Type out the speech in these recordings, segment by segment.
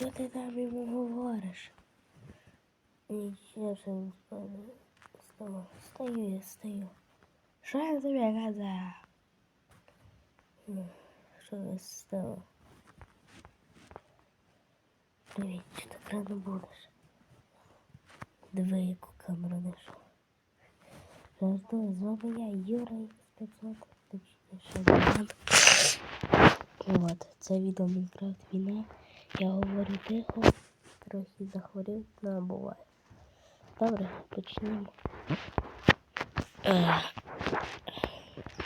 Що ти там йому говориш? Нічого ж не спаю. Стою, стою, я стою. Що я тобі казав? Ну, Що я став? Привіт, що так рано будеш? Диви, яку камеру знайшов. Жартую, з вами я, Юра X500, точніше, Роман. От, це відео Мінкрафт війна. Я говорю тихо, трохи захворів, але буває. Добре, почнемо.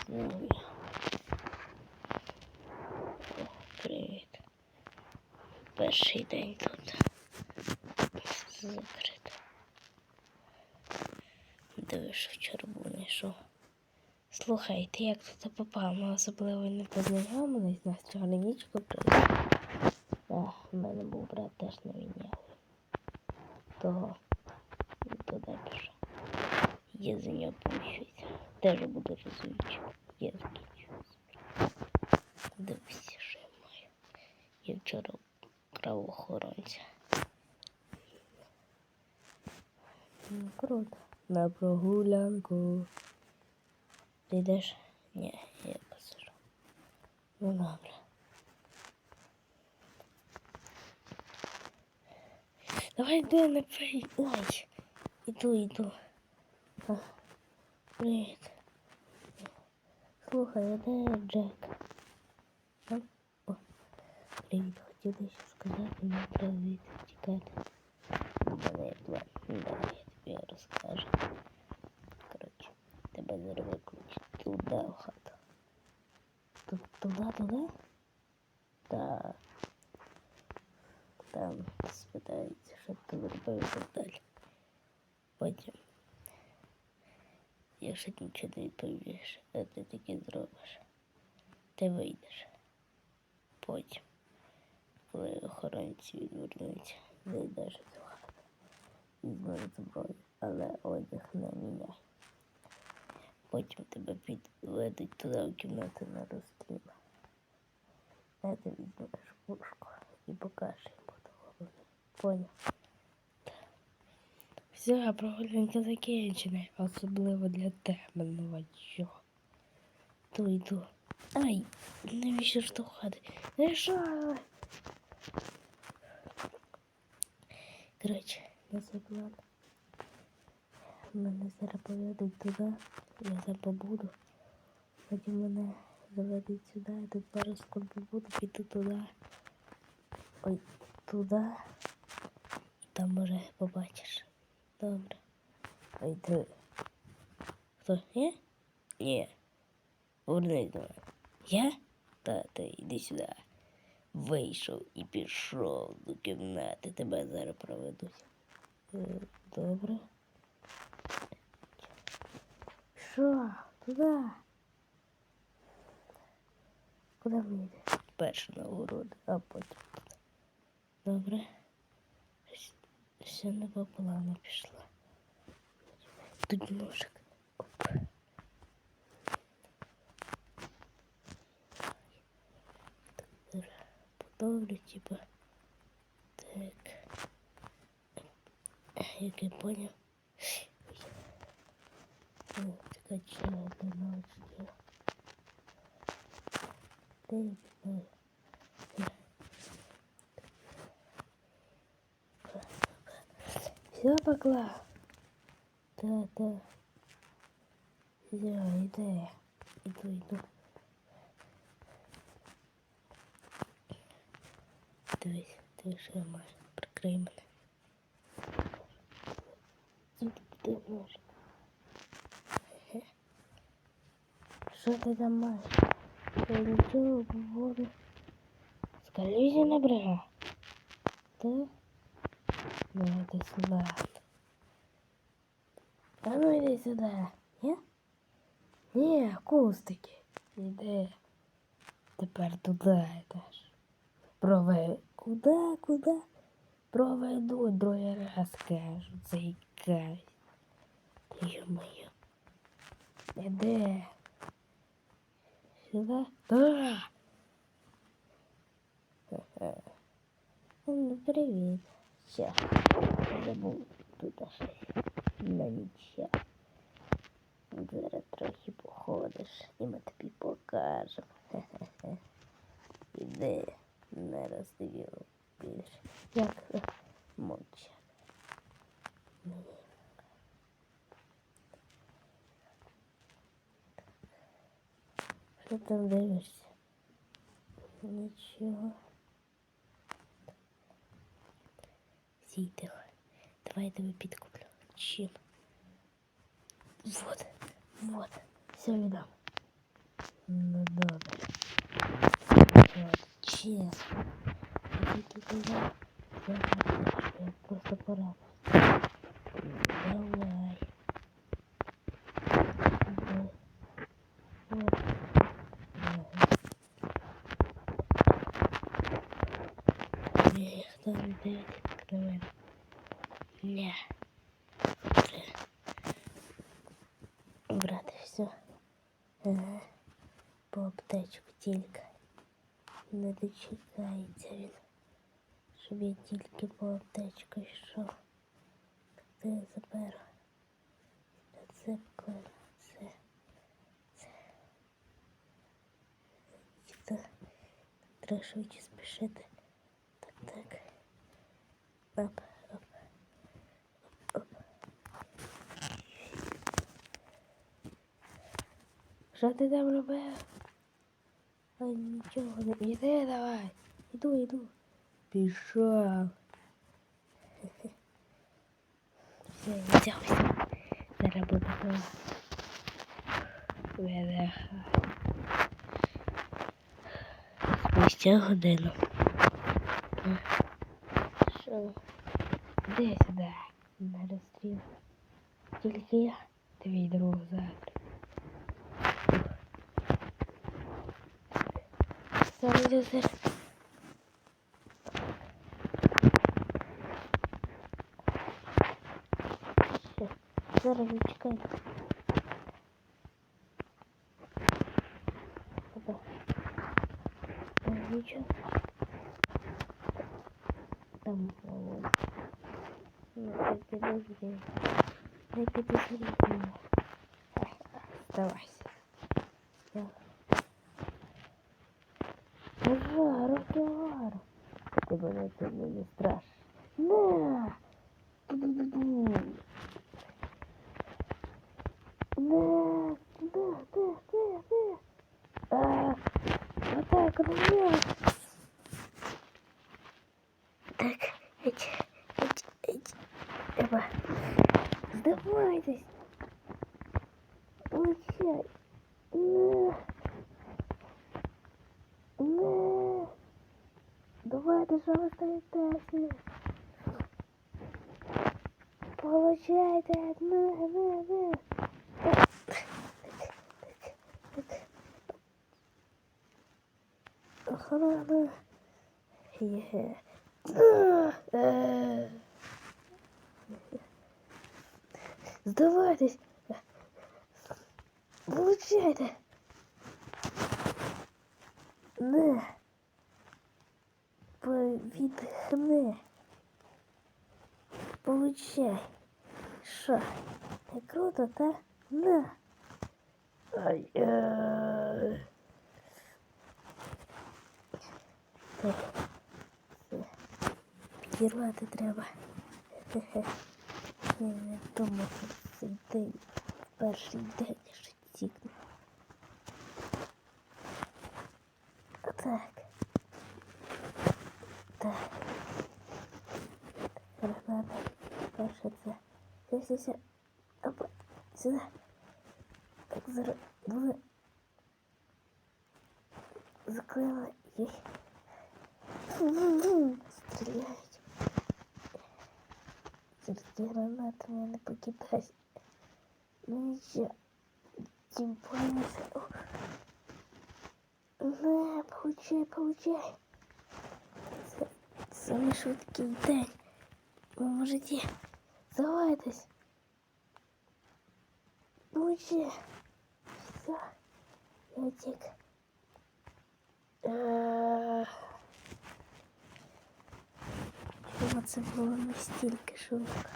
Ну, Привіт. Перший день тут. Закрито. Дивиш, вчора був не йшов. Слухай, ти як тут попав? Ми особливо не познайомились, нас чорничку прийшли. Так, в мене був брат теж на війні. То він туди пішов. Я за нього помщуся. Теж буду розвивчик. Я закінчуюся. Дивися, що я маю. Я вчора вкрав охоронця. Ну, круто. На прогулянку. Ти йдеш? Ні, я посижу. Ну добре. Давай йди не пий. Ой. Іду, іду. А, Привіт. Слухай, а де Джек? А? О, привіт, хотів дещо сказати, мені треба звідси тікати. У мене є план. Давай я тобі розкажу. Коротше, тебе зараз викличуть туди в хату. Ту- Туди, туди? Так. Там спитаються, що ти робив і так далі. Потім, якщо ти нічого не відповіш, а ти таки зробиш, ти вийдеш. Потім, коли охоронці відвернуться, зайдеш у цю хату. Візьмеш зброю, але одяг не міняй. Потім тебе підведуть туди в кімнату на розстріл. А ти візьмеш пушку і покажеш йому того. Поняв? Все, прогулянка закінчена, особливо для тебе, новачок. То йду. Ай, навіщо штовхати? Не що? Коротше, цей план. Мене зараз поведуть туди, я там побуду. Потім мене заведуть сюди, я тут пару секунд побуду, піду туди. Ой, туди. І там може побачиш. Добре. Ой, ти. Хто? Я? Ні. Повернись до мене. Я? Та ти йди сюди. Вийшов і пішов до кімнати. Тебе зараз проведуть. Е, Добре. Що? Туди? Куди ми йдемо? Перше на город, а потім. Добре. Ще не по плану пішла. Тут ножик. Оп. Подовлю, типа. Так. Як я понял. О, така чого ночі. Ти, ой. Все погла. Да, да. Все, иди. Иду, иду. Дивись, ти що маєш? Прикрий мене. Звідки ти можеш? Хе. Що ти там маєш? Я нічого говорю. Скалізі не брега. Так? Ну, иди сюда. А ну иди сюда. Ні? Ні, кустики. Іди. Тепер туди йдеш. Прове. Куда, куда? Проведуть другий раз кажу. Заїкай. Та ё-моё. Іди. Сюди? Да. Ха-ха. Ну, привіт. Ще. Забув тут щось. Ну нічого. Зараз трохи походиш і ми тобі покажемо. Хе-хе-хе. Іди, не роздивив більше. Як е, мовчати. Ні. Що там дивишся? Нічого. Сій тихо. Давай я тебе підкуплю. Чим? Вот, вот. Все віддам. Ну добре. Вот, чесно. Я тільки казав, я не хочу, я просто пора. Давай. Давай. Вот. Давай. Ех, там дивиться на мене. Не. Брати, все. Ага. По аптечку тільки. Не дочекається він. Щоб я тільки по аптечку йшов. Це я заберу. Це кола. Це. Це. Це. Треба швидше спішити. Так, так. Оп, оп. Оп. Що ти там робив? А нічого не іди давай. Іду, іду. Пішов. Все, я взявся. Зараз буду видихати. Спустя годину. Що? Де сюди? На розстріл. Тільки я, твій друг завтра. Зараз я зараз. Ще. Зараз відчекай. Опа. О, Нічого. Там о, Ну, так підожди. Не підожди. Здавайся. Я. Жаро, жаро. Ти мене це не страшно. Ду-ду-ду-ду. На! Да, да, да, да. А, вот так, рубля. Так, эть, эть. Эва. Сдавайтесь. Получай. На. Давайте, що ви стоїтеся? Получайте, не, не, не. Охорона. Є. Здавайтесь. Получайте. Не. Повідхни. Получай. Що? Не круто, та? На. Ай. е. Так. Все. Підірвати треба. Хе-хе. Я не думав, що цей день. Перший день, що тікне. Так. Так. Граната. Перше це. Все, все, все. Опа. Сюди. Так, зараз буде. Заклеїла. Є. Стріляють. Через ті гранати мене не покидають. Ну нічого. Тим пальнеться. Не, получай, получай. Це самий швидкий день. Ви можете здавайтесь. Получай. Все. Я утік. Е, Мама, це було настільки швидко.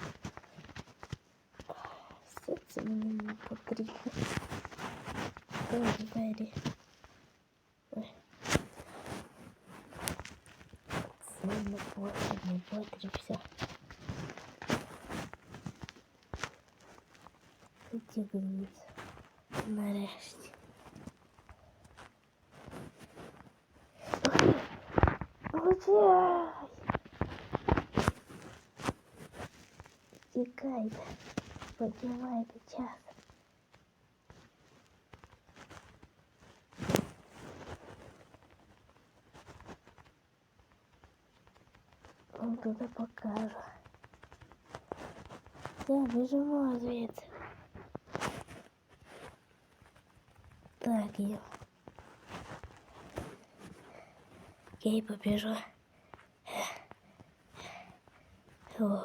Все це мені не потрібно. Ой, двері. Ой. Це не потрібно, не потрібно. Хотів дивіться. Нарешті. Влучай! Тікайте, піднімайте час. Он туди покажу. Все, біжимо звідси. Так, я. Я побежу. О,